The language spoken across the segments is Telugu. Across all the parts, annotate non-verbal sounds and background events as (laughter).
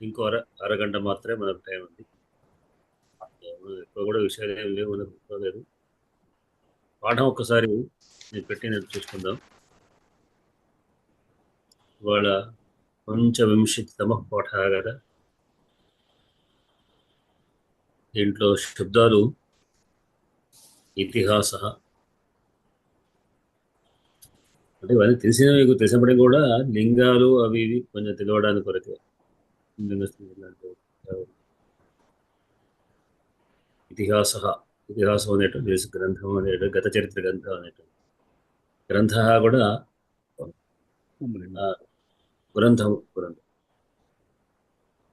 ఇంకో అర అరగంట మాత్రమే మనకు టైం ఉంది. ఎక్కువ కూడా విషయాలు ఏం లేవు మనకు లేదు. పాఠం ఒక్కసారి నేను పెట్టి నేను చూసుకుందాం. ఇవాళ పంచవింశతితమ పాఠ కదా దీంట్లో శబ్దాలు ఇతిహాస. అంటే ఇవన్నీ తెలిసిన మీకు తెలిసినప్పటికీ కూడా లింగాలు అవి ఇవి కొంచెం తెలియడానికి కొరకే. ఇతిహాస ఇతిహాసం అనేటువంటి తెలుసు గ్రంథం అనేటువంటి గత చరిత్ర గ్రంథం అనేటువంటి గ్రంథ కూడా గ్రంథం గ్రంథం.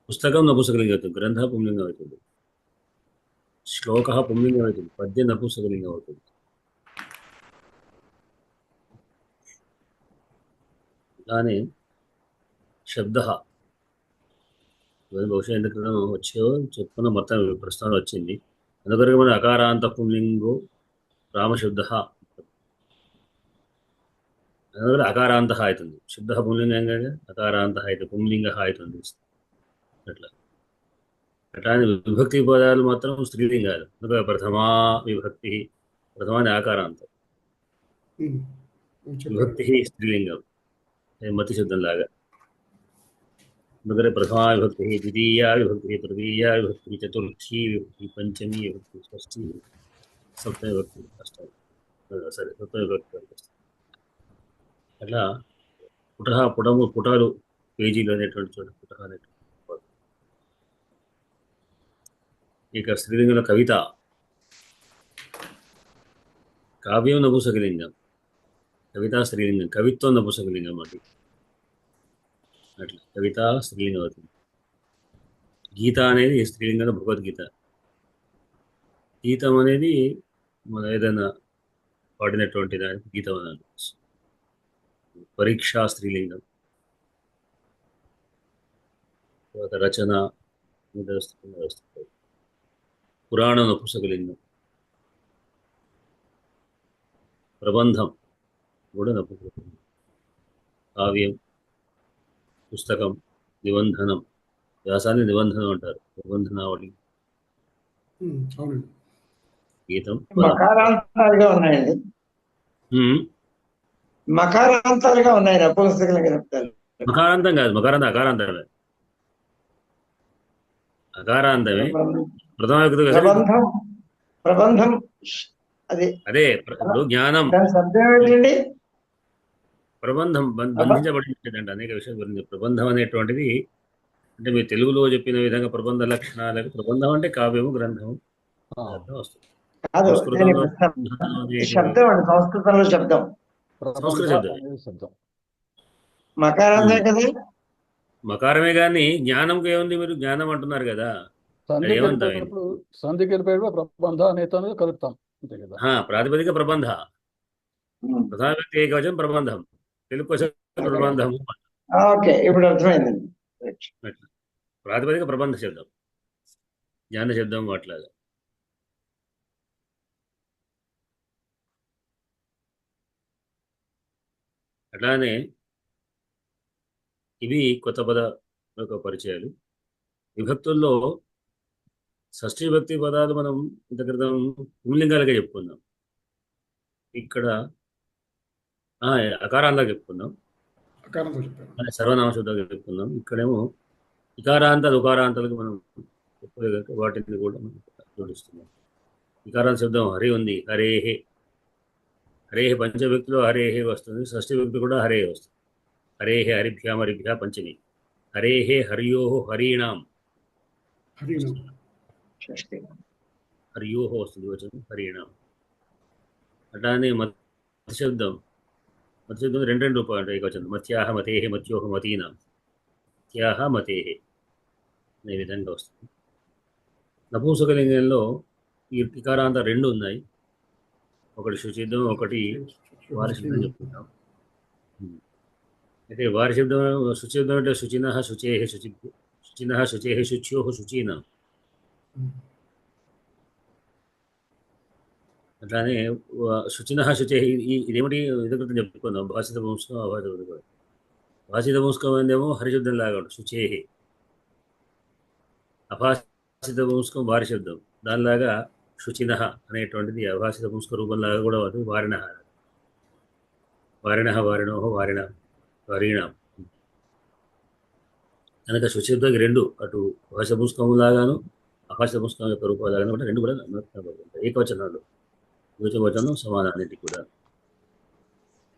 పుస్తకం నపుసకలింగం అవుతుంది. గ్రంథ పుంలింగం అవుతుంది. శ్లోక పుంలింగం అవుతుంది. పద్య నపుసకలింగం అవుతుంది. ఇలానే శబ్ద బహుశా ఎందుకు వచ్చో చెప్పుకున్న మొత్తం ప్రస్తావన వచ్చింది. అందుకొరకు మన అకారాంత పుంలింగో రామశబ్ద అందువల్ల అకారాంత అవుతుంది శుద్ధ పుంలింగంగా అకారాంత అయితే పుంలింగ అవుతుంది అట్లా. అట్లానే విభక్తి పదాలు మాత్రం స్త్రీలింగాలు. అందుకే ప్రథమా విభక్తి ప్రథమాని ఆకారాంతం. విభక్తి స్త్రీలింగం. అది మతి శబ్దం లాగా అందుకనే ప్రథమా విభక్తి ద్వితీయ విభక్తి తృతీయ విభక్తి చతుర్థి విభక్తి పంచమీ విభక్తి షష్ఠీ సప్త విభక్తి అష్టమి ఆ, సరే సప్తమి విభక్తి అట్లా పుటహ పుటము పుటాలు పేజీలు అనేటువంటి చోట పుటహ అనేటువంటి ఇక శ్రీలింగుల కవిత. కావ్యం నపుసకలింగం. కవిత స్త్రీలింగం కవిత్వం నపుసకలింగం అంటే అట్లా. కవిత స్త్రీలింగం అవుతుంది గీత అనేది స్త్రీలింగం భగవద్గీత. గీతం అనేది మన ఏదైనా పాడినటువంటి దానికి గీతం అని అనవచ్చు పరీక్షా స్త్రీలింగం. తర్వాత రచన మీద వస్తుంది, వస్తుంది. పురాణం నపుంసకలింగం ప్రబంధం కూడా నపుంసకలింగం కావ్యం. పుస్తకం నిబంధనం వ్యాసాన్ని నిబంధనం అంటారు. నిబంధనావళి. గీతం. మకారాంతాలుగా ఉన్నాయండి. హ్మ్. మకారాంతాలుగా ఉన్నాయి మకారాంతం కాదు మకారాంతం అకారాంతమే. అకారాంతమే. ప్రథమ? ప్రబంధం ప్రబంధం అది అదే జ్ఞానం. దాని శబ్దం ఏంటండి ప్రబంధం బం- బంధించబడిందంటే అనేక విషయాల గురించి. ప్రబంధం అనేటువంటిది అంటే మీరు తెలుగులో చెప్పిన విధంగా ప్రబంధ లక్షణాలకు ప్రబంధం అంటే కావ్యము గ్రంథము వస్తుంది. కాదు శబ్దం అండి సంస్కృతంలో శబ్దం. సంస్కృత శబ్దం. శబ్దం మకారాంతే కదా? మకారమే కానీ జ్ఞానంకి ఏముంది మీరు? జ్ఞానం అంటున్నారు కదా. ప్రబంధ అనేత అనేది కలుపుతాం. అంతే కదా. ఆ, ప్రాతిపదిక ప్రబంధ. ప్రధాన వ్యక్తి ఏకవచనం ప్రబంధం. తెలుగు కోసం ప్రబంధము. ఓకే ఇప్పుడు అర్థమైందండి ప్రాతిపదిక ప్రబంధ శబ్దం. జ్ఞాన శబ్దం అట్లాగా. అట్లానే ఇవి కొత్త పద యొక్క పరిచయాలు. విభక్తుల్లో షష్ఠీ విభక్తి పదాలు మనం ఇంత క్రితం పుంలింగాలుగా చెప్పుకున్నాం ఇక్కడ ఆ, అకారాంగా చెప్పుకున్నాం అకారంతో సర్వనామ శబ్దాలు చెప్పుకున్నాం ఇక్కడేమో ఇకారాంత ఉకారాంతాలకు మనం వాటిని కూడా మనం జోడిస్తున్నాం. ఇకారాంత శబ్దం హరి ఉంది హరేహే హరేహే పంచవ్యక్తిలో హరేహే వస్తుంది షష్ఠి వ్యక్తి కూడా హరే వస్తుంది. హరేహే హరిభ్యాం హరిభ్యా పంచమి. హరేహే హర్యో హరీణాం. హరినాం షష్ఠి హర్యో వస్తుంది వచనం హరీణాం. అట్లానే మత శబ్దం. మత్స్య రెండు రెండు రూపాయలు ఏకవచనం మత్యాహ మతేహే మత్స్యోహ మతీనా. మత్యాహ మతే అనే విధంగా వస్తుంది. నపూంసకలింగంలో ఈ టికారాంత రెండు ఉన్నాయి. ఒకటి శుచిద్ధం ఒకటి వారిశబ్దం చెప్పుకుంటాం. అయితే వారి శుచిద్ధం అంటే శుచిన శుచేహ శుచి శుచిన శుచే శుచ్యో శుచీన. అట్లానే శుచిన శుచే ఇదేమిటి ఇదొకటి చెప్పుకుందాం? భాషిత వంశకం అభాషిత వంశకం భాషిత వంశకం అనేదేమో హరిశబ్దం లాగా ఉంటుంది. శుచేహి. అభాషిత వంశకం వారి శబ్దం దానిలాగా శుచిన అనేటువంటిది అభాషిత వంశక రూపంలాగా కూడా అవుతుంది వారిణ వారిణ వారిణోహో వారిణ వారిణ. కనుక శుచిత్వకి రెండు అటు భాష పుస్తకం లాగాను అభాష పుస్తకం యొక్క రూపాలు కూడా రెండు కూడా ఏకవచనాలు. ఏకవచనాలు ద్వితవచనం సమానాన్నిటి కూడా.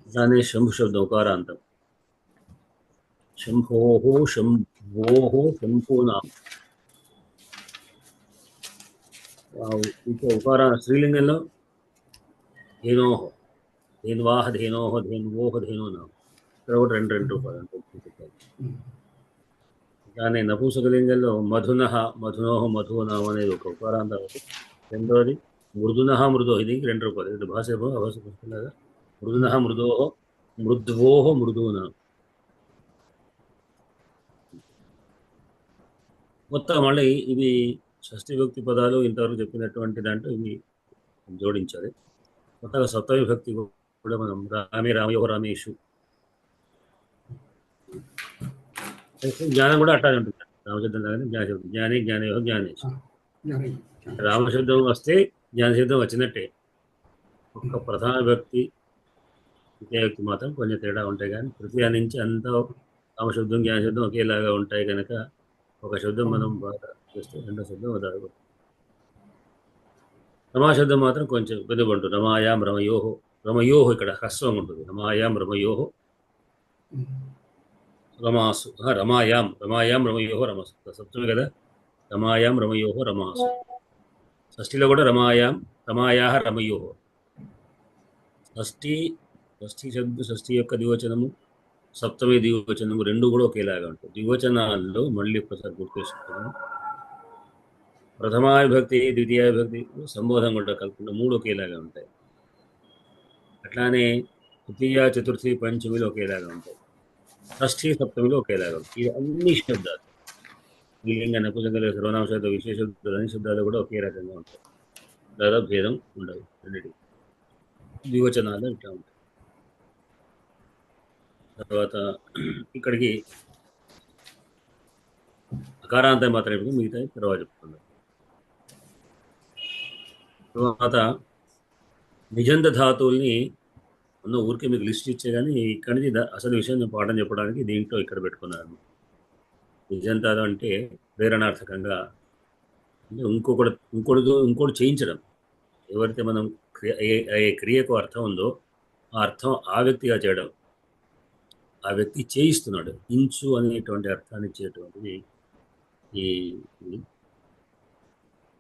దాన్ని శంభు శబ్దం ఉకారాంతం. శంభోహో శంభోహో శంభూనాం. ఇంకో ఉకార స్త్రీలింగంలో ధేనోహో ధేన్వాహ ధేనోహ ధేన్వోహ ధేనోనాం. ఇక్కడ కూడా రెండు రెండు రూపాయలు అంటే దాని నపుంసకలింగంలో మధునః మధునోహ మధునాం అనేది ఒక ఉకారాంతం రెండోది మృదునః మృదో ఇది రెండు రూపాయలు. ఇది భాష భాష పుస్తకాలుగా మృదునః మృదోహ మృద్వోహ మృదూనాం. మొత్తం మళ్ళీ ఇవి షష్ఠి విభక్తి పదాలు ఇంతవరకు చెప్పినటువంటి దాంట్లో ఇవి జోడించాలి. కొత్తగా సప్త విభక్తి కూడా మనం రామే రామయో రామేషు. జ్ఞానం కూడా అట్టానే ఉంటుంది. రామశబ్దం లాగానే జ్ఞానశబ్దం. జ్ఞాని జ్ఞానయో జ్ఞానేషు. జ్ఞాని. రామశబ్దం వస్తే జ్ఞానశబ్దం వచ్చినట్టే. ఒక్క ప్రధాన వ్యక్తి ద్వితీయ వ్యక్తి మాత్రం కొంచెం తేడా ఉంటాయి కానీ తృతీయ నుంచి అంతా రామశబ్దం జ్ఞానశబ్దం ఒకేలాగా ఉంటాయి కనుక ఒక శబ్దం మనం బాగా చేస్తే రెండో శబ్దం వదాలి రమాశబ్దం మాత్రం కొంచెం పెద్దబంటు రమాయాం రమయోహో రమయోహో ఇక్కడ హ్రస్వం ఉంటుంది. రమాయాం రమయోహో. రమాసు రమాయాం రమాయాం రమయోహో రమసు. సప్తమే కదా? రమాయాం రమయోహో రమాసు. షష్ఠిలో కూడా రమాయాం రమాయా రమయో. షష్ఠి షష్ఠి శబ్ద షష్ఠి యొక్క దివచనము సప్తమి దివచనము రెండు కూడా ఒకేలాగా ఉంటాయి. దివచనాల్లో మళ్ళీ ఒకసారి గుర్తు చేసుకుంటాము ప్రథమా ద్వితీయ సంబోధం కూడా కలుపుకుంటే మూడు ఒకేలాగా ఉంటాయి. అట్లానే తృతీయ చతుర్థి పంచమిలో ఒకేలాగా ఉంటాయి. షష్ఠి సప్తమిలో ఒకేలాగా ఉంటాయి. ఇది అన్ని శబ్దాలు. స్త్రీలింగ లింగ సర్వనామ విశేష శబ్దాలు శబ్దాలు కూడా ఒకే రకంగా ఉంటాయి. దాదాపు భేదం ఉండదు రెండింటి ద్వివచనాలు ఇట్లా ఉంటాయి. తర్వాత ఇక్కడికి అకారాంతం మాత్రమే మిగతా తర్వాత చెప్పుకుందాం తర్వాత నిజంత ధాతువుల్ని ఉన్న ఊరికే మీకు లిస్ట్ ఇచ్చే కానీ ఇక్కడి నుంచి అసలు విషయం పాఠం చెప్పడానికి దీంట్లో ఇక్కడ పెట్టుకున్నాను. నిజం కాదు అంటే ప్రేరణార్థకంగా. అంటే ఇంకొకటి ఇంకోటి ఇంకోటి చేయించడం. ఎవరైతే మనం క్రియ ఏ- ఏ క్రియకు అర్థం ఉందో ఆ అర్థం ఆ వ్యక్తిగా చేయడం. ఆ వ్యక్తి చేయిస్తున్నాడు. ఇంచు అనేటువంటి అర్థాన్ని ఇచ్చేటువంటిది ఈ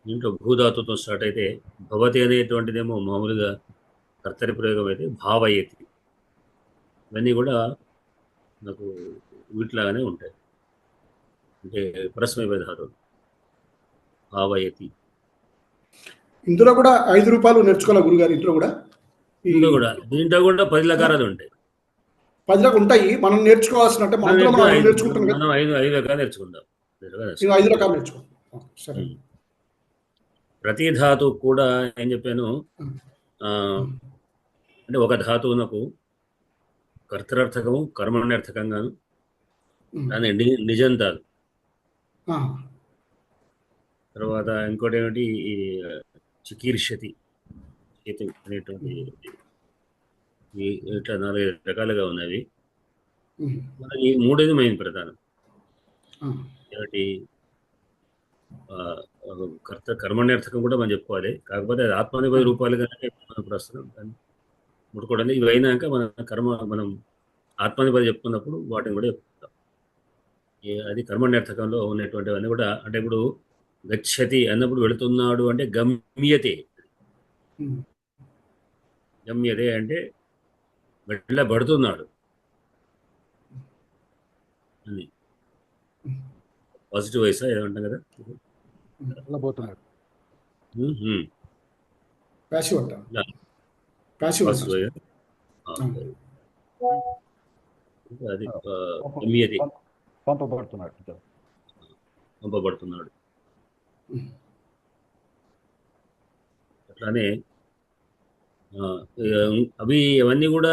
దీంట్లో భూధాతుతో స్టార్ట్ అయితే భవతి అనేటువంటిదేమో మామూలుగా కర్తరి ప్రయోగం అయితే భావయతి. ఇవన్నీ కూడా నాకు వీటిలాగానే ఉంటాయి. అంటే పరస్మయ ధాతువులు భావయతి ఇందులో కూడా ఐదు రూపాయలు నేర్చుకోవాలి గురుగారు ఇంట్లో కూడా? ఈ దీంట్లో కూడా దీంట్లో కూడా పది లకారాలు ఉంటాయి. పది దాకా ఉంటాయి. మనం నేర్చుకోవాల్సిన అంటే మనం నేర్చుకుంటాం కదా. ఐదు ఐదు రకాలు నేర్చుకుందాం. ఐదు రకాలు రకాలు సరే. ప్రతి ధాతువు కూడా ఏం చెప్పాను? ఆ, అంటే ఒక ధాతువునకు కర్తరార్థకము కర్మణ్యర్థకంగాను. దాని నిజంతాలు. తర్వాత ఇంకోటి ఏమిటి? చికీర్షతి అనేటువంటి ఇట్లా నాలుగు రకాలుగా ఉన్నవి. మన ఈ మూడేది మెయిన్ ప్రధానం. ఆ, కర్త కర్మణ్యర్థకం కూడా మనం చెప్పుకోవాలి. కాకపోతే అది ఆత్మానుభవ రూపాలు కనుక మనం ప్రస్తుతం దాన్ని ముట్టుకోవడానికి ఇవి అయినాక మన కర్మ మనం ఆత్మానుభవం చెప్పుకున్నప్పుడు వాటిని కూడా చెప్పుకుంటాం. అది కర్మణ్యర్థకంలో ఉన్నటువంటివన్నీ కూడా అంటే ఇప్పుడు గచ్చతి అన్నప్పుడు వెళుతున్నాడు అంటే గమ్యతే. గమ్యతే అంటే వెళ్ళబడుతున్నాడు అది. పాజిటివ్ వైసా ఏమంటాం కదా? వెళ్ళబోతున్నాడు. ప్యాసివ్ అంట. ప్యాసివ్ అది గమ్యతే. పంపబడుతున్నాడు పంపబడుతున్నాడు. అట్లానే ఆ, అవి అవన్నీ కూడా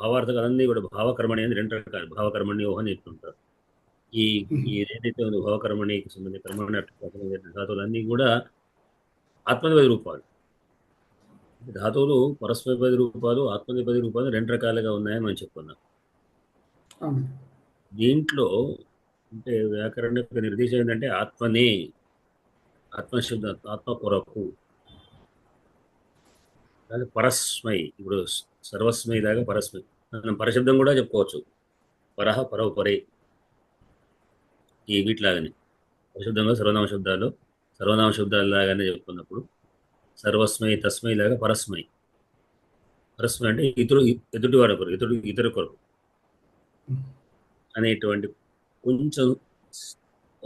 భావార్థకాలన్నీ కూడా భావకర్మణి అని రెండు రకాలు. భావకర్మణి ఊహ అని చెప్తుంటారు. ఈ ఈ ఏదైతే ఉందో భవకర్మణికి సంబంధించిన కర్మణ ధాతువులన్నీ కూడా ఆత్మనిపది రూపాలు. ధాతువులు పరస్పరపది రూపాలు ఆత్మనిపది రూపాలు రెండు రకాలుగా ఉన్నాయని మనం చెప్పుకున్నాం. అవును. దీంట్లో అంటే వ్యాకరణ యొక్క నిర్దేశం ఏంటంటే ఆత్మనే ఆత్మశబ్ద ఆత్మ కొరకు అలాగే పరస్మై ఇప్పుడు సర్వస్మై దాకా పరస్మై. మనం పరశబ్దం కూడా చెప్పుకోవచ్చు. పరహ పరవ పరే. ఈ వీటిలాగానే. పరశబ్దంలో సర్వనామ శబ్దాలు సర్వనామ శబ్దాలు లాగానే చెప్పుకున్నప్పుడు సర్వస్మై తస్మై లాగా పరస్మై. పరస్మై అంటే ఇతరు ఎదుటి వారి కొరకు ఇతడు ఇతరు కొరకు. అనేటువంటి కొంచెం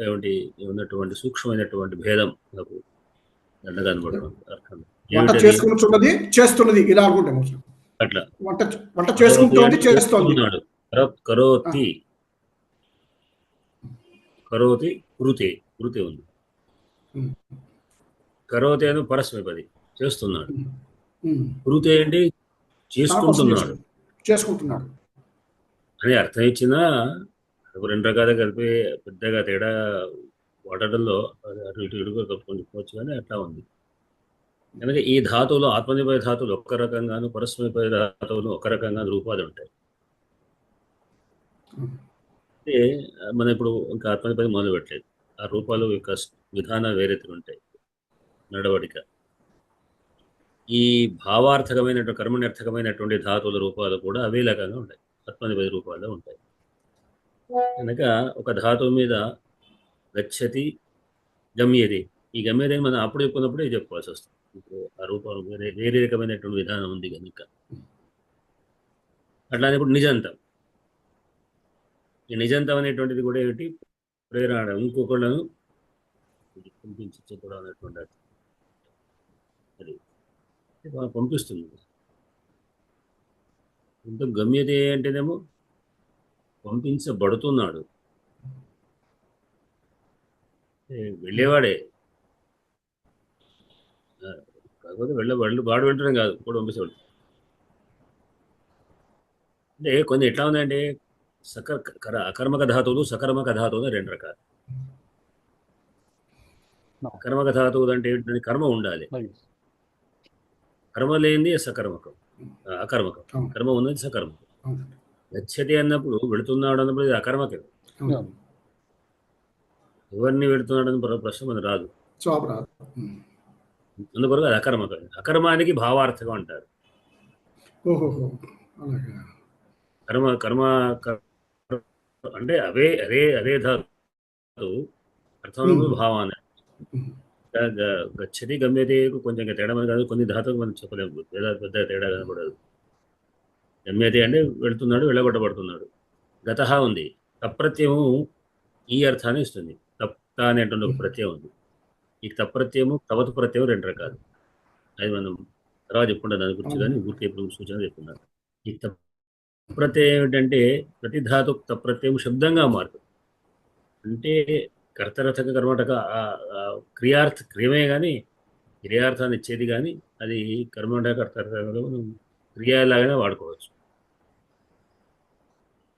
ఏమిటి ఉన్నటువంటి సూక్ష్మమైనటువంటి భేదం నాకు అర్థం వంట ఏమిటది? చేసుకుంటున్నది చేస్తున్నది ఇలా అనుకుంటాం అసలు. అట్లా వంట వంట చేసుకుంటోంది చేస్తోంది చేస్తున్నాడు. కరో- కరోతి కరోతి కురుతే కురుతే ఉంది. కరోతే అని పరస్మైపది చేస్తున్నాడు. కురుతే ఏంటి చేసుకుంటున్నాడు చేసుకుంటున్నాడు అని అర్థం ఇచ్చినా రెండు రకాలుగా కలిపి పెద్దగా తేడా వాడటంలో అటు ఇటు ఇటుగా కలుపుకొని చెప్పవచ్చు కానీ అట్లా ఉంది. కనుక ఈ ధాతువులు ఆత్మనిపయ ధాతువులు ఒక రకంగాను పరస్మైపయ ధాతువులు ఒక రకంగా రూపాలు ఉంటాయి. అంటే మనం ఇప్పుడు ఇంకా ఆత్మనిపది మొదలు పెట్టలేదు. ఆ రూపాలు యొక్క విధానం వేరే ఉంటాయి. నడవడిక. ఈ భావార్థకమైనటువంటి కర్మణ్యర్థకమైనటువంటి ధాతువుల రూపాలు కూడా అవే రకంగా ఉంటాయి. ఆత్మనిపది రూపాల్లో ఉంటాయి. కనుక ఒక ధాతువు మీద గచ్చతి గమ్యది ఈ గమ్యది మనం అప్పుడు చెప్పుకున్నప్పుడే చెప్పుకోవాల్సి వస్తుంది. ఇప్పుడు ఆ రూపాలు వేరే వేరే రకమైనటువంటి విధానం ఉంది కనుక. అట్లానే ఇప్పుడు నిజంతం. ఈ నిజంతం అనేటువంటిది కూడా ఏమిటి? ప్రేరణ ఇంకొకళ్ళను పంపించి చెప్పడం అనేటువంటి అది బాగా పంపిస్తుంది. ఇంత గమ్యతే అంటేనేమో పంపించబడుతున్నాడు. వెళ్ళేవాడే. కాకపోతే వెళ్ళ వాళ్ళు వాడు వెళ్ళడం కాదు కూడా పంపించేవాడు అంటే కొన్ని ఎట్లా ఉందంటే సకర కర- అకర్మక ధాతువులు సకర్మక ధాతువులు రెండు రకాలు. అకర్మక ధాతువులు అంటే ఏంటంటే కర్మ ఉండాలి. కర్మ లేనిది సకర్మకం. అకర్మకం. కర్మ ఉన్నది సకర్మకం. అవును. గచ్చతి అన్నప్పుడు వెళుతున్నాడు అన్నప్పుడు ఇది అకర్మకం. ఎవరిని వెళుతున్నాడు అని ప్ర- ప్రశ్న మనకు రాదు. అందుకొరకు అది అకర్మకం. అకర్మానికి భావార్థకం అంటారు. కర్మ కర్మ కర్- అంటే అవే అదే అదే ధాతు Hmm. భావాన్ని. గచ్చతి గమ్యతే కొంచెం తేడా మనకు కాదు కొన్ని ధాతువులు మనం చెప్పలేము. పెద్ద పెద్ద తేడా కనబడదు గమ్యతే అంటే వెళుతున్నాడు వెళ్ళగొట్టబడుతున్నాడు. గత ఉంది. తప్రత్యము ఈ అర్థాన్ని ఇస్తుంది. తప్త అనేటువంటి ఒక ప్రత్యయం ఉంది. ఈ తప్రత్యము తవతు ప్రత్యయం రెండు రకాలు. అది మనం తర్వాత చెప్పుకుంటాం దాని గురించి కానీ ఊరికే ఇప్పుడు సూచన చెప్పుకున్నాను ఈ తప్రత్యయం ఏమిటంటే ప్రతి ధాతు తప్రత్యయం శబ్దంగా మారుతుంది. అంటే కర్తరథక కర్మటక క్రియార్థ క్రియమే కానీ క్రియార్థాన్ని ఇచ్చేది కానీ అది కర్మట కర్తరథకంగా మనం క్రియలాగానే వాడుకోవచ్చు.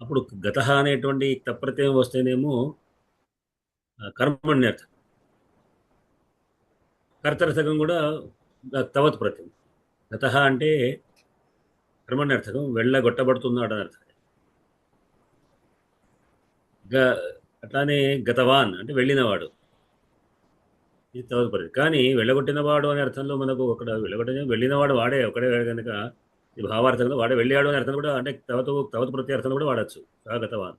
అప్పుడు గత అనేటువంటి తప్రత్యయం వస్తేనేమో కర్మణ్యర్థం. కర్తరథకం కూడా తవత్ ప్రత్యయం. గత అంటే కర్మణ్యర్థకం వెళ్ళగొట్టబడుతున్నాడు అని అర్థం. గ అట్లానే గతవాన్ అంటే వెళ్ళినవాడు. ఇది తవత్ కానీ వెళ్ళగొట్టినవాడు అనే అర్థంలో మనకు ఒకడ వెళ్ళగొట్టిన వెళ్ళినవాడు వాడే ఒకడే కనుక ఈ భావార్థంలో వాడే వెళ్ళాడు అనే అర్థం కూడా అంటే తవత తవత ప్రతి అర్థం కూడా వాడచ్చు ఆ గతవాన్.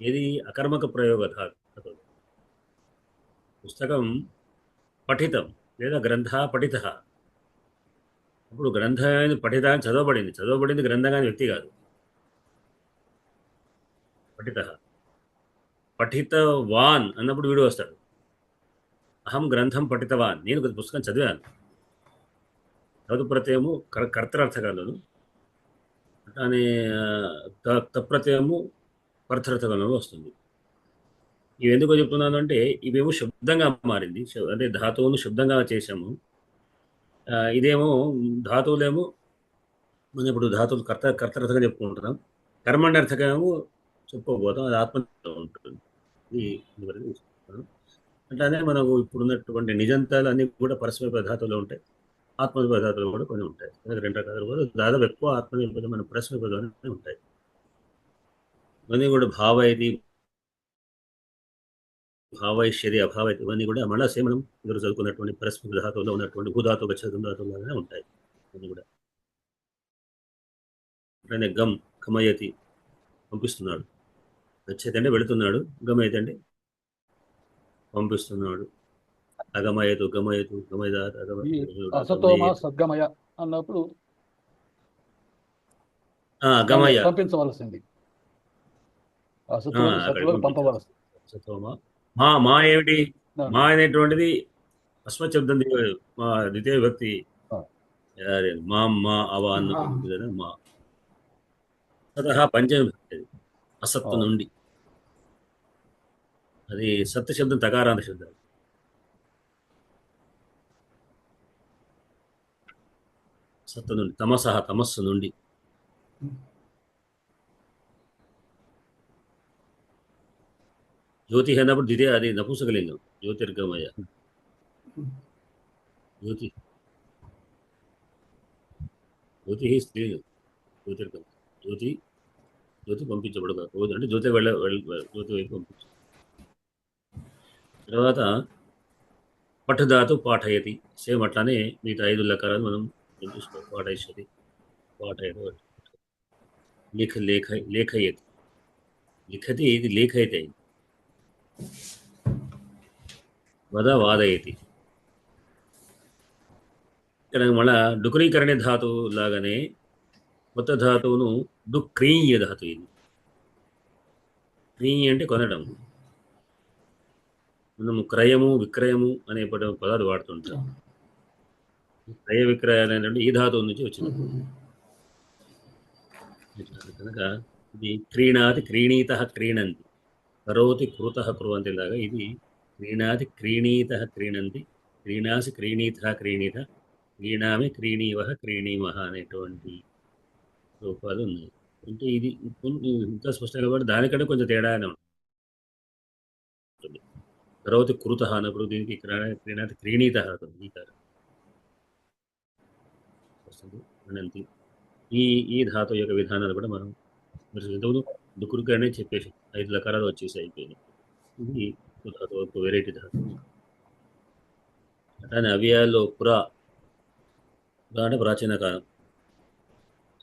ఇది అకర్మక ప్రయోగ పుస్తకం పఠితం లేదా గ్రంథ పఠిత. ఇప్పుడు గ్రంథాన్ని పఠిత అని చదవబడింది. చదవబడింది గ్రంథంగా వ్యక్తి కాదు. పఠిత. పఠితవాన్ అన్నప్పుడు వీడు వస్తాడు. అహం గ్రంథం పఠితవాన్. నేను ఒక పుస్తకం చదివాను. తదుప్రతయము అనే కర్తరార్థకాలను అట్లానే త- తప్రత్యయము పర్థార్థకాలలో వస్తుంది. ఇవి ఎందుకు చెప్తున్నాను అంటే ఇవేమో శబ్దంగా మారింది. అంటే ధాతువును శబ్దంగా చేశాము. ఇదేమో ధాతువులేమో మనం ఇప్పుడు ధాతువులు కర్త కర్తరథకం చెప్పుకుంటున్నాం. కర్మణ్యర్థకమేమో చెప్పుకోబోతాం అది ఆత్మ ఉంటుంది. ఇది అట్లానే మనకు ఇప్పుడున్నటువంటి నిజంతాలు అన్ని కూడా పరస్పర పదార్థాలు ఉంటాయి. ఆత్మ పదార్థాలు కూడా కొన్ని ఉంటాయి. రెండు రకాలు కూడా దాదాపు ఎక్కువ ఆత్మ మన పరస్పర పదార్థాలు ఉంటాయి. ఇవన్నీ కూడా భావైది భావైశ్వర్య అభావైతి ఇవన్నీ కూడా మళ్ళీ సేమ్ మనం ఇద్దరు చదువుకున్నటువంటి పరస్పర ధాతువులో ఉన్నటువంటి భూధాతు గచ్చ ఉంటాయి. ఇవన్నీ కూడా. గమ్ కమయతి పంపిస్తున్నాడు. గచ్చతి అంటే వెళుతున్నాడు. గమయతి అంటే పంపిస్తున్నాడు. అగమయతు గమయతు సద్గమయ అన్నప్పుడు గమయ. పంపించవలసింది. పంపవలసింది మా మా ఏమిటి. మా అనేటువంటిది అశ్వశబ్దం మా ద్వితీయ. అదే, మా మా అవ అన్న మా. తతహ పంచమి. అసత్తు. నుండి. అది సత్య శబ్దం తకారాంత శబ్దం. సత్తు నుండి తమసహ తమస్సు నుండి. జ్యోతి అన్నప్పుడు ద్వితీయ అది నపుంసకలింగం జ్యోతిర్గమయ. జ్యోతి. జ్యోతి స్త్రీలింగం జ్యోతిర్గం జ్యోతి జ్యోతి పంపించబడదు. అంటే జ్యోతి వెళ్ళ వెళ్ళ- జ్యోతి వైపు పంపించు తర్వాత పఠధాతు పాఠయతి. సేమ్ అట్లానే మిగతా ఐదు లకారాలు మనం చూసుకో పాఠయిషది పాఠయతి లేఖ లేఖ లేఖయతి. లిఖతి ఇది లేఖయితే. అయింది వద వాదయతి. ఇక్కడ మళ్ళా డుకురీకరణ ధాతువు లాగానే కొత్త ధాతువును డుక్రీయ ధాతు ఇది. క్రీయ అంటే కొనడం. మనము క్రయము విక్రయము అనే పద- పదాలు వాడుతుంటాం. క్రయ విక్రయాలు అనేటువంటి ఈ ధాతువు నుంచి వచ్చింది కనుక ఇది క్రీణాతి క్రీణీత క్రీణంతి కరోతి కృత కురువంతి లాగా ఇది క్రీణాతి క్రీణీత క్రీణంతి క్రీణాసి క్రీణీత క్రీణీత క్రీణామి క్రీణీవ క్రీణీమహ అనేటువంటి రూపాలు ఉన్నాయి. అంటే ఇది ఇంకా స్పష్టంగా దానికంటే కొంచెం తేడానే ఉంటుంది. కరోతి కురుత అన్నప్పుడు దీనికి క్రీణా- క్రీణాతి క్రీణీత అవుతుంది వస్తుంది. అనంతి. ఈ ఈ ధాతు యొక్క విధానాలు కూడా మనం మీరు ఇంతకుముందు దుకురుగానే చెప్పేసి ఐదు లకారాలు వచ్చేసి అయిపోయినాయి. ఇది ధాతు ఒక వెరైటీ ధాతు. దాని అవ్యాల్లో పురా పురా అంటే ప్రాచీన కాలం.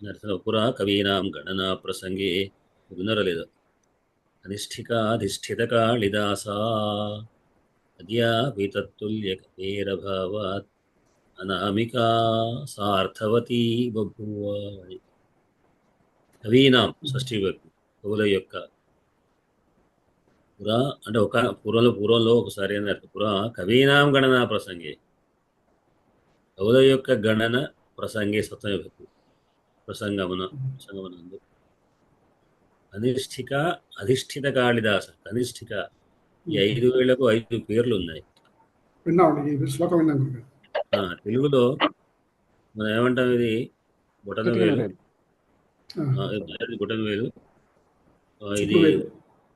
నరసింహ పురా కవీనాం గణనా ప్రసంగే. విన్నర లేదు? అధిష్ఠికాధిష్ఠిత కాళిదాసా. అద్యాపితత్తుల్యకతేరభావాత్ అనామికా సార్థవతీ బభూవ కవీనాం షష్ఠీ విభక్తి కవుల యొక్క పురా అంటే ఒక పూర్వంలో పూర్వంలో ఒకసారి అని పురా కవీనాం గణన ప్రసంగే కవుల యొక్క గణన ప్రసంగే సప్తమ ప్రసంగమున ప్రసంగమునందు. అధిష్ఠిక అధిష్ఠిత కాళిదాస కనిష్ఠిక ఈ ఐదు వేలకు ఐదు పేర్లు ఉన్నాయి విన్నామండి శ్లోకం విన్నాం తెలుగులో మనం ఏమంటాం ఇది? బొటన వేలు. ఆ, ఆ, ఇది బొటన వేలు. ఇది చూపుడు వేలు.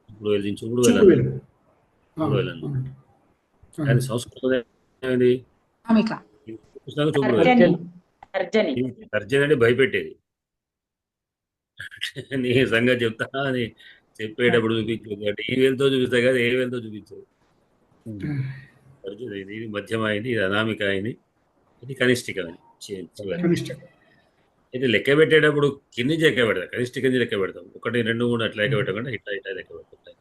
ఇప్పుడు వేలు. చూపుడు వేలు చూపుడు వేలు కానీ సంస్కృతం ఏమైంది చూపుడు తర్జన అంటే భయపెట్టేది. నీ సంగతి చెప్తా అని చెప్పేటప్పుడు చూపించదు అంటే ఈ వేలతో చూపిస్తా కదా ఏ వేలతో చూపించదు. తర్జన ఇది ఇది మధ్యమ అయింది ఇది అనామిక అయింది ఇది కనిష్ఠిక అయితే లెక్క పెట్టేటప్పుడు కింది లెక్క పెడతాం. కనిష్ట కింద లెక్క పెడతాం. ఒకటి రెండు మూడు అట్లా లెక్క పెట్టకుండా ఇట్లా ఇట్లా లెక్క పెడతాం.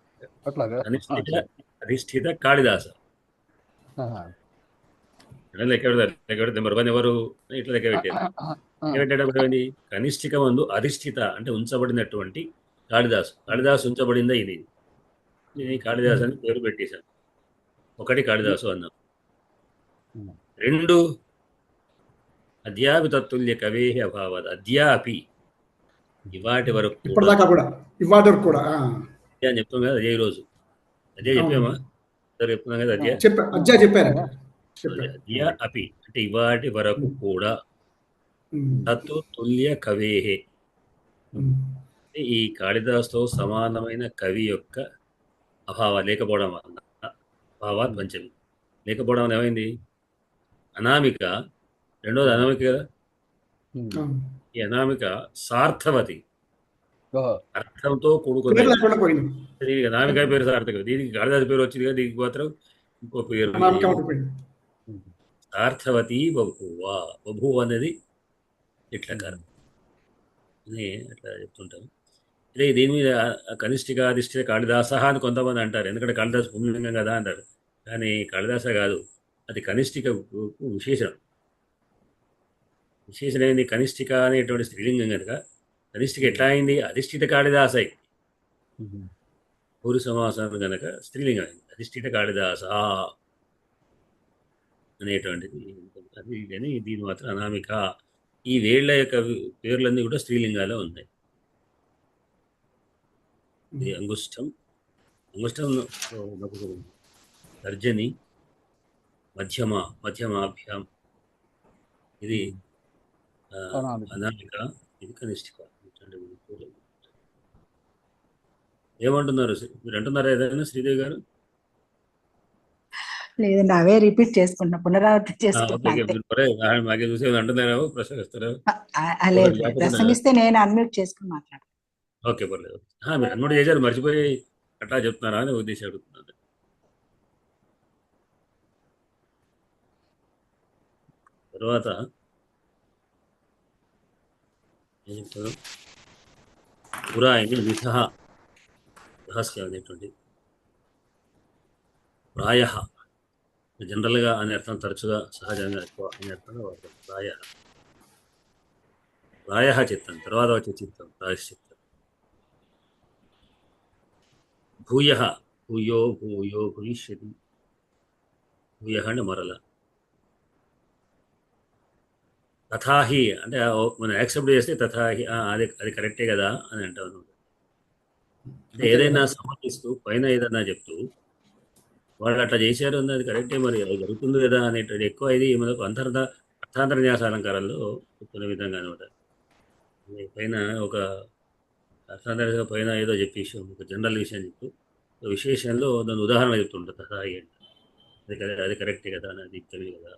అధిష్ఠిత కాళిదాస. లెక్క పెడతారు లెక్క పెడితే నెంబర్ వన్ ఎవరు? ఇట్లా లెక్క పెట్టారు లెక్క పెట్టేటప్పుడు కనిష్ఠిక మందు అధిష్ఠిత అంటే ఉంచబడినటువంటి కాళిదాసు. కాళిదాసు ఉంచబడిందా ఇది. ఇది కాళిదాసు అని పేరు పెట్టేశాను ఒకటి కాళిదాసు అన్నాం. రెండు అద్యాపి తత్తుల్య కవే అభావత్ అద్యాపి ఇవాటి వరకు కూడా ఇప్పటిదాకా కూడా. ఇవాటి వరకు కూడా అని చెప్తాం కదా అదే ఈరోజు. అదే చెప్పామా? సరే చెప్తున్నాం కదా చెప్పా అజ్జా చెప్పారు. అద్య అపి అంటే ఇవాటి వరకు కూడా తత్తు తుల్య కవేహే. ఉమ్, ఈ కాళిదాసుతో సమానమైన కవి యొక్క అభావ లేకపోవడం వలన అభావాత్ పంచమి లేకపోవడం వల్ల ఏమైంది? అనామిక రెండోది అనామిక కదా. ఈ అనామిక సార్థవతి. అర్థంతో దీనికి అనామిక పేరు సార్థక. దీనికి కాళిదాసు పేరు వచ్చింది కదా దీనికి మాత్రం ఇంకో పేరు సార్థవతి బభువ బభువ అనేది ఇట్లకారం అని అట్లా చెప్తుంటాం ఇదే దీని కనిష్ఠిక అధిష్ఠిత కాళిదాస అని కొంతమంది అంటారు. ఎందుకంటే కాళిదాసు పుణ్యలింగం కదా అంటారు. కానీ కాళిదాస కాదు. అది కనిష్ఠిక విశేషణం. విశేషణ ఏంది? కనిష్ఠిక అనేటువంటి స్త్రీలింగం కనుక కనిష్ఠిక ఎట్లా అయింది? అధిష్ఠిత కాళిదాసై. పూరి సమాసం కనుక స్త్రీలింగం అయింది. అధిష్ఠిత కాళిదాస. అనేటువంటిది. అది కానీ దీని మాత్రం అనామిక. ఈ వేళ్ళ యొక్క పేర్లన్నీ కూడా స్త్రీలింగాలే ఉన్నాయి. ఇది అంగుష్టం అంగుష్టం తర్జని మధ్యమ మధ్యమాభ్యాం. ఇది ఆ, అనామిక. ఇది పేర్లు. ఏమంటున్నారు మీరు అంటున్నారా ఏదైనా శ్రీదేవి గారు? లేదండి అవే రిపీట్ చేసుకుంటున్నా పునరావృతం చేసుకుంటున్నా ప్రసంగిస్తే నేను అన్మ్యూట్ చేసుకుని మాట్లాడతాను ఓకే పర్లేదు. మీరు అన్నమాట చేశారు మర్చిపోయి అట్లా చెప్తున్నారా అని ఉద్దేశం అడుగుతున్నాను. తర్వాత ఏం చెప్తారు? పురాయిని విధ రహస్యం అనేటువంటి ప్రాయ. జనరల్గా అనే అర్థం తరచుగా సహజంగా ఎక్కువ అనే అర్థంగా వాడతారు. ప్రాయ. ప్రాయ చిత్తం తర్వాత వచ్చే చిత్తం ప్రాయశ్చిత్తం. భూయ భూయో భూయో భవిష్యతి. భూయ అంటే మరల. తథాహి అంటే మనం యాక్సెప్ట్ చేస్తే తథాహి అది అది కరెక్టే కదా అని అంటాను అంటే ఏదైనా సమర్థిస్తూ పైన ఏదైనా చెప్తూ వాళ్ళు అట్లా చేశారు అన్నది అది కరెక్టే మరి అది జరుగుతుంది కదా అనేటువంటి ఎక్కువ ఇది మనకు అంతర్ధ అర్థాంతర న్యాస అలంకారాల్లో చెప్తున్న విధంగా అనమాట. పైన ఒక అర్థాంతరంగా పైన ఏదో చెప్పి విషయం ఒక జనరల్ విషయం చెప్తూ విశేషంలో దాని ఉదాహరణ చెప్తుంటారు తథాహి అంటే. అది కరె- అది కరెక్టే కదా అని అది తెలియదు కదా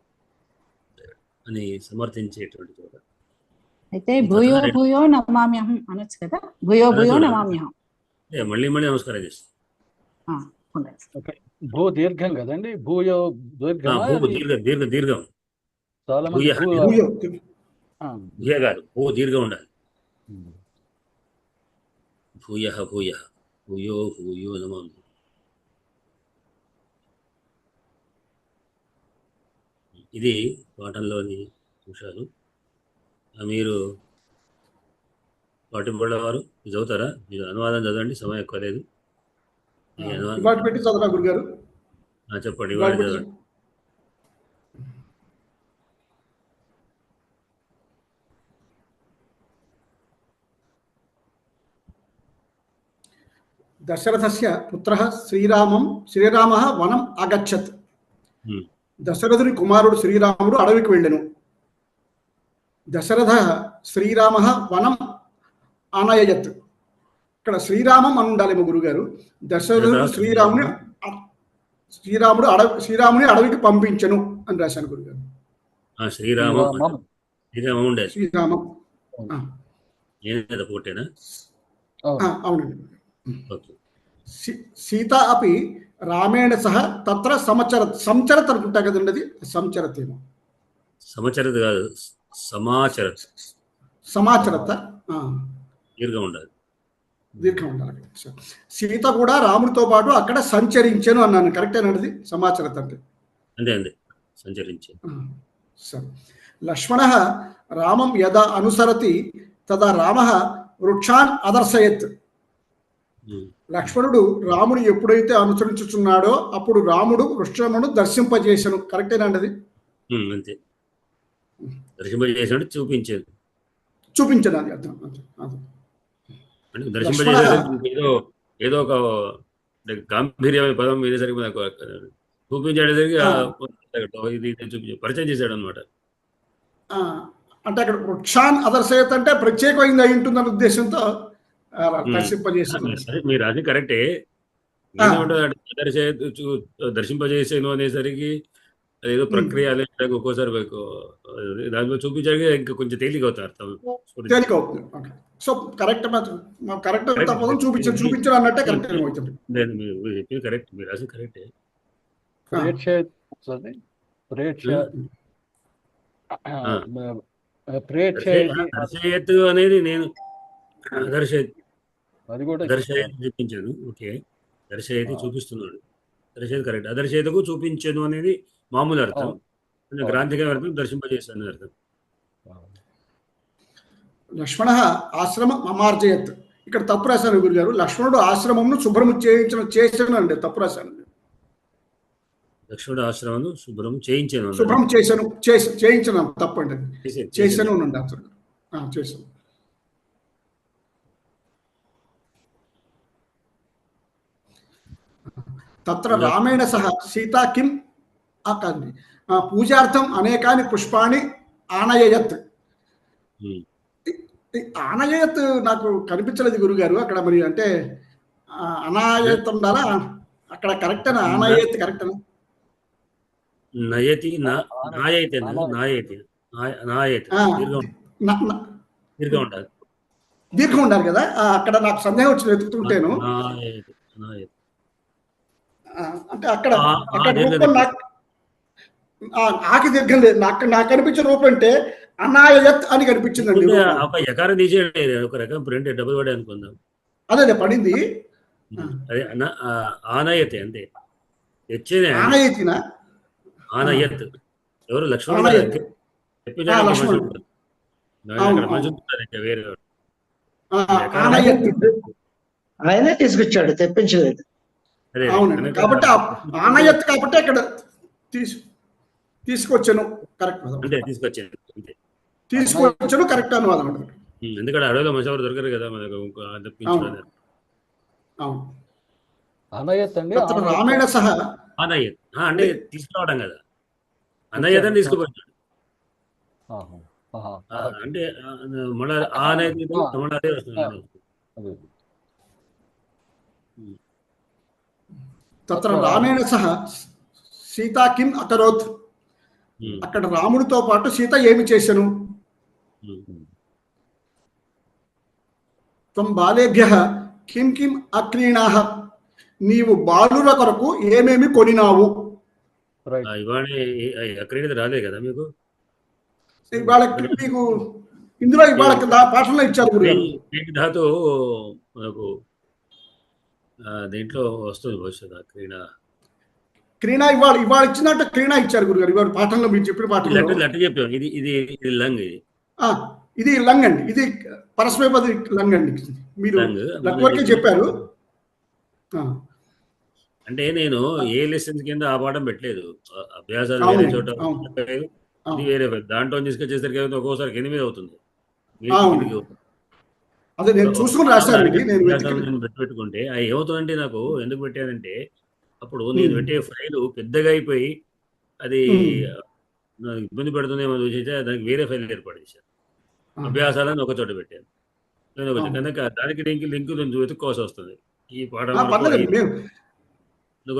అని సమర్థించేటువంటి చోట. అయితే భూయో భూయో నమామ్యహం అనొచ్చు కదా భూయో భూయో. నమామ్యహం. మళ్ళీ మళ్ళీ నమస్కారం చేస్తాం. భూ దీర్ఘం కదండి భూయో ఆ, దీర్ఘమా భూ దీర్ఘ దీర్ఘ దీర్ఘం. చాలా మంది భూయ. కాదు భూ దీర్ఘం ఉండాలి. భూయ భూయ భూయో భూయో నమామి ఇది పాఠంలోని అంశాలు. మీరు పాటింపడేవారు ఇది చదువుతారా? మీరు అనువాదం చదవండి సమయం ఎక్కువ లేదు. చెప్పండి ఇవాళ చదవండి. దశరథస్య పుత్రः శ్రీరామం శ్రీరామः వనం అగచ్చత్. Hmm. దశరథుని కుమారుడు శ్రీరాముడు అడవికి వెళ్ళెను. దశరథ శ్రీరామ వనం ఆనయయత్. ఇక్కడ శ్రీరామం అని ఉండాలేమో గురుగారు. దశరథుడు దశరథ శ్రీరాముని శ్రీరాముడు అడవి శ్రీరాముని అడవికి పంపించను అని రాశాను గురుగారు. ఆ, శ్రీరామం శ్రీరామం. అవునండి. సీత అపి రామేణ సహ తత్ర సంచరత్ సంచరత్ అనుకుంటా కదండి అది? సంచరత్ ఏమో సమాచారత కాదు సమాచారత. సమాచరత దీర్ఘం ఉండాలి. దీర్ఘం ఉండాలి. సీత కూడా రాముడితో పాటు అక్కడ సంచరించెను అన్నాను. కరెక్టేనండి సమాచరత అంటే. అంతే అంతే. సంచరించే సరే. లక్ష్మణ రామం యదా అనుసరతి తదా రామ వృక్షాన్ అదర్శయత్. లక్ష్మణుడు రాముడు ఎప్పుడైతే అనుసరించుచున్నాడో అప్పుడు రాముడు వృక్షమును దర్శింపజేసను. కరెక్టేనండి అంతే. దర్శింపజేసినట్టు చూపించేది చూపించను అది అర్థం ఏదో ఏదో ఒక గాంభీర్యమైన పదం వేసేసరికి నాకు. చూపించేసరికి ఇది పరిచయం చేశాడు అనమాట అంటే అక్కడ వృక్షాన్ అదర్శయత్ అంటే ప్రత్యేకమైంది అయి ఉంటుందన్న ఉద్దేశంతో సరే మీరు అది కరెక్టే. దర్శింపజేసాను అనేసరికి అదేదో ప్రక్రియ అనేది ఒక్కోసారి దాంట్లో చూపించాక ఇంకా కొంచెం తేలిక అవుతారు అర్థం. తేలిక అవుతుంది. So correct correct Correct. పదం చూపించు చూపించడం అన్నట్టే కరెక్ట్ నేను మీరు చెప్పింది కరెక్ట్. మీరు రాసి కరెక్టే. ప్రేక్ష అనేది నేను దర్శ అది కూడా చూపించాను ఓకే. దర్శయతి చూపిస్తున్నాడు. దర్శయత్ కరెక్ట్. అదర్శయతకు చూపించను అనేది మామూలు అర్థం. గ్రాంధిక అర్థం దర్శింపజేస్తాను అర్థం. లక్ష్మణ ఆశ్రమ మమార్జయత్. ఇక్కడ తప్పు రాశాను గురుగారు. లక్ష్మణుడు ఆశ్రమంను శుభ్రము చేయించిన చేశాను అండి తప్పు రాశాను. లక్ష్మణుడు ఆశ్రమం శుభ్రం చేయించాను. శుభ్రం చేశాను చేయించను తప్పండి చేశాను, చేశాను ఉండండి ఆన్సర్ ఆ, చేశాను తత్ర రామేణ సహ సీతా కిం పూజార్థం అనేకాని పుష్పాణి ఆనయయత్. ఆనయత్ నాకు కనిపించలేదు గురుగారు అక్కడ మరి అంటే ఆ, అనాయత్ ఉండాలా? అక్కడ కరెక్ట్ అని ఆనయత్ కరెక్ట్ నయతి నాయైతే. నాయైతే నాయ- నాయైతే. దీర్ఘం నా- నా- దీర్ఘం ఉండాలి. దీర్ఘం ఉండాలి కదా? అక్కడ నాకు సందేహం వచ్చి వెతుకుతుంటేను నాయైతే. అంటే అక్కడ అక్కడ రూపం నాకు ఆ, ఆకి దీర్ఘం లేదు. నాకు నాకు కనిపించే రూపం అంటే అనాయత్ అని కనిపించిందండి. ఒక ఎకారం తీసేయండి. ఒక రకం ప్రింట్ డబుల్ పడే అనుకుందాం. అదే అదే పడింది. ఆ. అదే ఆనయతే అంతే. తెచ్చేనే ఆనయతిన? ఆనయత్. ఎవరు. మనుషుడు. ఆయన తీసుకొచ్చాడు తెప్పించలేదు. అవునండి. కాబట్టి ఆనయత్ కాబట్టి అక్కడ తీసు తీసుకొచ్చాను. కరెక్ట్. అంతే తీసుకొచ్చాను. తీసుకొచ్చాను కరెక్ట్ అనువాదం ఎందుకంటే అడవిలో మనిషి ఎవరు దొరకరు కదా మనకు అవును. అనయత్ అండి. రామేణ సహ అంటే తీసుకురావడం కదా. అనయ్యత్ అని. ఆ, అంటే మళ్ళా ఆ అనేది. మళ్ళా అదే వస్తుంది తత్ర రామేణ సహ. సీతా కిం అకరోత్. అక్కడ రాముడితో పాటు సీత ఏమి చేశాను. త్వం బాలేభ్య కిం కిం అక్రీణాహ నీవు బాలుల కొరకు ఏమేమి కొనినావు? రాలేదు కదా మీకు? ఇవాళ మీకు ఇందులో ఇవాళ పాఠంలో ఇచ్చారు ధాతు మనకు దీంట్లో వస్తుంది భవిష్యత్ క్రీడ. క్రీడా ఇవాళ ఇవాళ ఇచ్చినట్టు క్రీడా ఇచ్చారు గురుగారు. ఇవాళ పాఠంలో మీరు చెప్పిన లెటర్ లెటర్ చెప్పాం. ఇది ఇది ఇది లంగ్ ఇది. ఇది లంగ్ అండి. ఇది పరస్మైపది లంగ్ అండి. మీరు వరకే చెప్పారు. అంటే నేను ఏ లెసన్స్ కింద ఆ పాఠం పెట్టలేదు. అభ్యాసాలు వేరే చోట. ఇది. వేరే దాంట్లో తీసుకొచ్చేసరికి ఒక్కోసారి ఎనిమిది అవుతుంది. అదే నేను చూసుకుని నేను పెట్టుకుంటే అది ఏమవుతుందంటే నాకు ఎందుకు పెట్టానంటే అప్పుడు నేను. పెట్టే ఫైల్ పెద్దగా అయిపోయి అది ఇబ్బంది పెడుతుందేమో చూసి దానికి వేరే ఫైల్ ఏర్పాటు చేశాను. అభ్యాసాలను ఒక చోట పెట్టాను. నేను. కనుక దానికి లింక్ లింక్ నేను వెతుక్కోవాల్సి వస్తుంది. ఈ పాఠం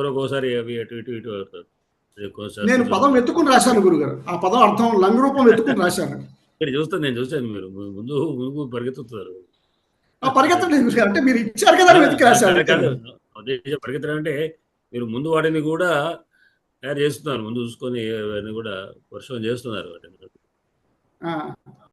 ఒక్కోసారి అవి అటు ఇటు ఇటు ఒక్కోసారి నేను పదం వెతుకుని రాశాను గురుగారు. ఆ పదం అర్థం లంగ్ రూపం వెతుకుని రాశాను. (laughs) మీరు చూస్తాను నేను చూస్తాను మీరు. ముందు ముందు పరిగెత్తుతారు. ఆ గురుగారు అంటే మీరు ఇచ్చారు కదా వెతికి ఉద్దేశం పరిగెత్తడం అంటే మీరు ముందు వాటిని కూడా తయారు చేస్తున్నారు. ముందు చూసుకొని కూడా వర్షం చేస్తున్నారు వాటిని